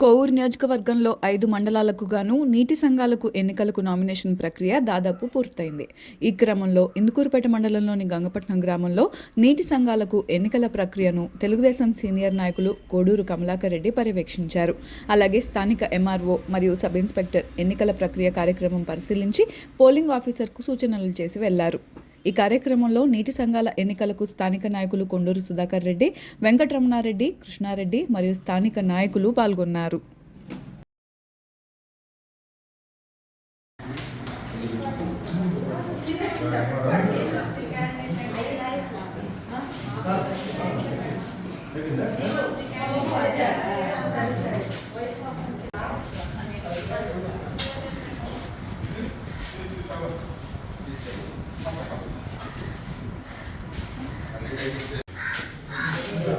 కోవూరు నియోజకవర్గంలో ఐదు మండలాలకు గాను నీటి సంఘాలకు ఎన్నికలకు నామినేషన్ ప్రక్రియ దాదాపు పూర్తయింది. ఈ క్రమంలో ఇందుకూరుపేట మండలంలోని గంగపట్నం గ్రామంలో నీటి సంఘాలకు ఎన్నికల ప్రక్రియను తెలుగుదేశం సీనియర్ నాయకులు కోడూరు కమలాకర్ రెడ్డి పర్యవేక్షించారు. అలాగే స్థానిక ఎంఆర్ఓ మరియు సబ్ ఇన్స్పెక్టర్ ఎన్నికల ప్రక్రియ కార్యక్రమం పరిశీలించి పోలింగ్ ఆఫీసర్కు సూచనలు చేసి వెళ్ళారు. ఈ కార్యక్రమంలో నీటి సంఘాల ఎన్నికలకు స్థానిక నాయకులు కొండూరు సుధాకర్ రెడ్డి వెంకటరమణారెడ్డి కృష్ణారెడ్డి మరియు స్థానిక నాయకులు పాల్గొన్నారు.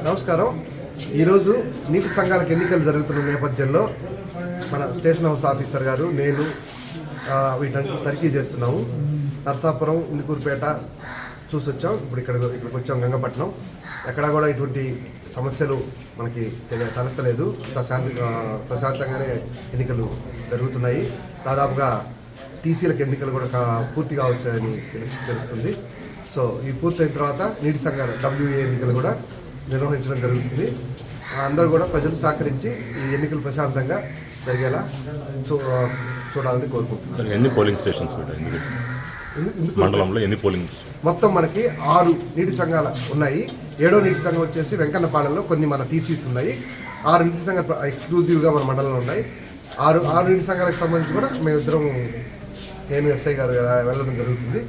నమస్కారం. ఈరోజు నీటి సంఘాలకు ఎన్నికలు జరుగుతున్న నేపథ్యంలో మన స్టేషన్ హౌస్ ఆఫీసర్ గారు నేను ఆ, వీటన్ని తనిఖీ చేస్తున్నాము. నర్సాపురం ఇందుకూరుపేట చూసి వచ్చాం ఇప్పుడు ఇక్కడ ఇక్కడికి వచ్చాం గంగపట్నం. ఎక్కడా కూడా ఇటువంటి సమస్యలు మనకి తెలియ తలెత్తలేదు. ప్రశాంత ప్రశాంతంగానే ఎన్నికలు జరుగుతున్నాయి. దాదాపుగా టీసీలకు ఎన్నికలు కూడా పూర్తిగా వచ్చాయని తెలుసు తెలుస్తుంది. సో ఈ పూర్తయిన తర్వాత నీటి సంఘాల డబ్ల్యూఏ ఎన్నికలు కూడా నిర్వహించడం జరుగుతుంది. అందరూ కూడా ప్రజలు సహకరించి ఈ ఎన్నికలు ప్రశాంతంగా జరిగేలా చూ చూడాలని కోరుకుంటున్నాను. సార్ ఎన్ని పోలింగ్ స్టేషన్స్ మండలంలో ఎన్ని పోలింగ్ మొత్తం మనకి ఆరు నీటి సంఘాలు ఉన్నాయి. ఏడో నీటి సంఘం వచ్చేసి వెంకన్నపాలెంలో కొన్ని మన టీసీస్ ఉన్నాయి. ఆరు నీటి సంఘాలు ఎక్స్క్లూజివ్గా మన మండలంలో ఉన్నాయి. ఆరు ఆరు నీటి సంఘాలకు సంబంధించి కూడా మేమిద్దరం నేను ఎస్ఐ గారు వెళ్ళడం జరుగుతుంది.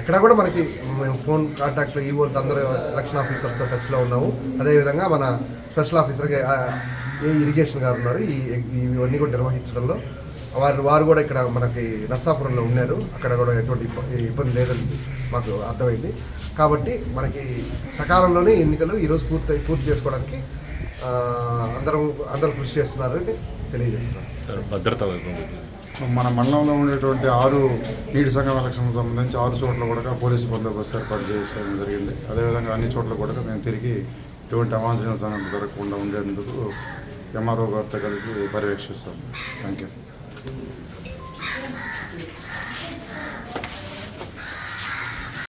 ఎక్కడ కూడా మనకి మేము ఫోన్ కాంటాక్ట్లో ఈ వాళ్ళతో అందరూ ఎలక్షన్ ఆఫీసర్స్తో టచ్లో ఉన్నాము. అదేవిధంగా మన స్పెషల్ ఆఫీసర్కి ఏ ఇరిగేషన్ గారు ఉన్నారు ఈ ఇవన్నీ కూడా నిర్వహించడంలో. వారు వారు కూడా ఇక్కడ మనకి నర్సాపురంలో ఉన్నారు. అక్కడ కూడా ఎటువంటి ఇబ్బంది లేదని మాకు అర్థమైంది. కాబట్టి మనకి సకాలంలోనే ఎన్నికలు ఈరోజు పూర్తి పూర్తి చేసుకోవడానికి అందరం అందరూ కృషి చేస్తున్నారని తెలియజేస్తున్నారు భద్రత వైపు మన మండలంలో ఉండేటువంటి ఆరు నీటి సంఘం ఎలక్షన్ సంబంధించి ఆరు చోట్ల కూడా పోలీసు బందోబస్తు ఏర్పాటు చేయడం జరిగింది. అదేవిధంగా అన్ని చోట్ల కూడా మేము తిరిగి ఎటువంటి అవాంఛనీయ సంఘటన జరగకుండా ఉండేందుకు ఎంఆర్ఓ గారితో కలిసి పర్యవేక్షిస్తాం. Thank you